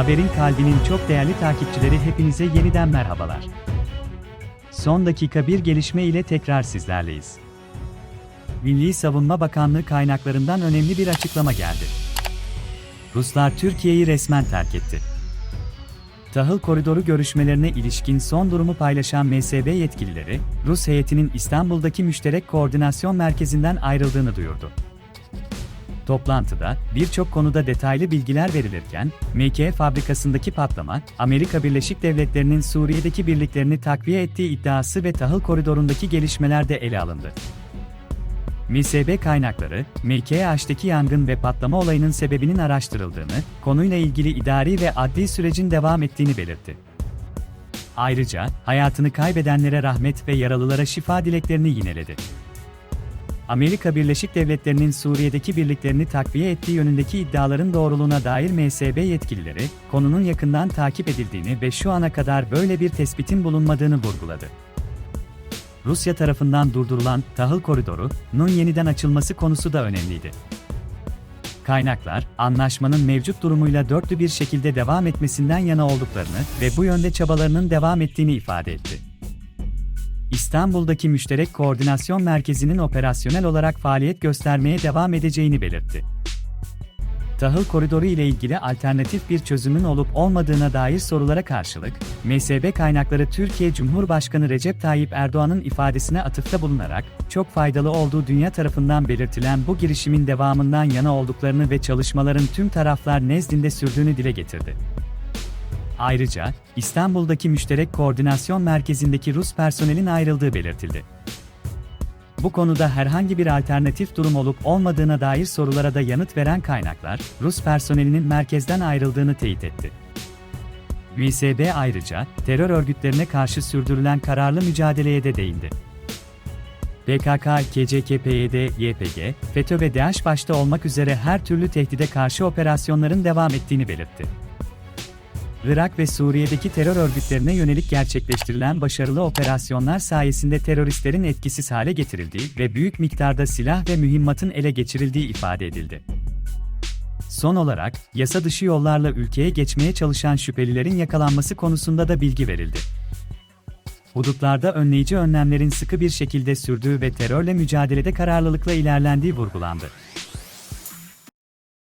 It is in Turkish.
Haberin kalbinin çok değerli takipçileri hepinize yeniden merhabalar. Son dakika bir gelişme ile tekrar sizlerleyiz. Milli Savunma Bakanlığı kaynaklarından önemli bir açıklama geldi. Ruslar Türkiye'yi resmen terk etti. Tahıl koridoru görüşmelerine ilişkin son durumu paylaşan MSB yetkilileri, Rus heyetinin İstanbul'daki müşterek koordinasyon merkezinden ayrıldığını duyurdu. Toplantıda birçok konuda detaylı bilgiler verilirken, MK fabrikasındaki patlama, Amerika Birleşik Devletleri'nin Suriye'deki birliklerini takviye ettiği iddiası ve tahıl koridorundaki gelişmeler de ele alındı. MSB kaynakları, MKH'deki yangın ve patlama olayının sebebinin araştırıldığını, konuyla ilgili idari ve adli sürecin devam ettiğini belirtti. Ayrıca, hayatını kaybedenlere rahmet ve yaralılara şifa dileklerini yineledi. Amerika Birleşik Devletleri'nin Suriye'deki birliklerini takviye ettiği yönündeki iddiaların doğruluğuna dair MSB yetkilileri, konunun yakından takip edildiğini ve şu ana kadar böyle bir tespitin bulunmadığını vurguladı. Rusya tarafından durdurulan tahıl koridoru'nun yeniden açılması konusu da önemliydi. Kaynaklar, anlaşmanın mevcut durumuyla dörtlü bir şekilde devam etmesinden yana olduklarını ve bu yönde çabalarının devam ettiğini ifade etti. İstanbul'daki Müşterek Koordinasyon Merkezi'nin operasyonel olarak faaliyet göstermeye devam edeceğini belirtti. Tahıl koridoru ile ilgili alternatif bir çözümün olup olmadığına dair sorulara karşılık, MSB kaynakları Türkiye Cumhurbaşkanı Recep Tayyip Erdoğan'ın ifadesine atıfta bulunarak, çok faydalı olduğu dünya tarafından belirtilen bu girişimin devamından yana olduklarını ve çalışmaların tüm taraflar nezdinde sürdüğünü dile getirdi. Ayrıca, İstanbul'daki Müşterek Koordinasyon Merkezi'ndeki Rus personelin ayrıldığı belirtildi. Bu konuda herhangi bir alternatif durum olup olmadığına dair sorulara da yanıt veren kaynaklar, Rus personelinin merkezden ayrıldığını teyit etti. MSB ayrıca, terör örgütlerine karşı sürdürülen kararlı mücadeleye de değindi. PKK, KCK-PYD, YPG, FETÖ ve DAEŞ başta olmak üzere her türlü tehdide karşı operasyonların devam ettiğini belirtti. Irak ve Suriye'deki terör örgütlerine yönelik gerçekleştirilen başarılı operasyonlar sayesinde teröristlerin etkisiz hale getirildiği ve büyük miktarda silah ve mühimmatın ele geçirildiği ifade edildi. Son olarak, yasa dışı yollarla ülkeye geçmeye çalışan şüphelilerin yakalanması konusunda da bilgi verildi. Hudutlarda önleyici önlemlerin sıkı bir şekilde sürdüğü ve terörle mücadelede kararlılıkla ilerlendiği vurgulandı.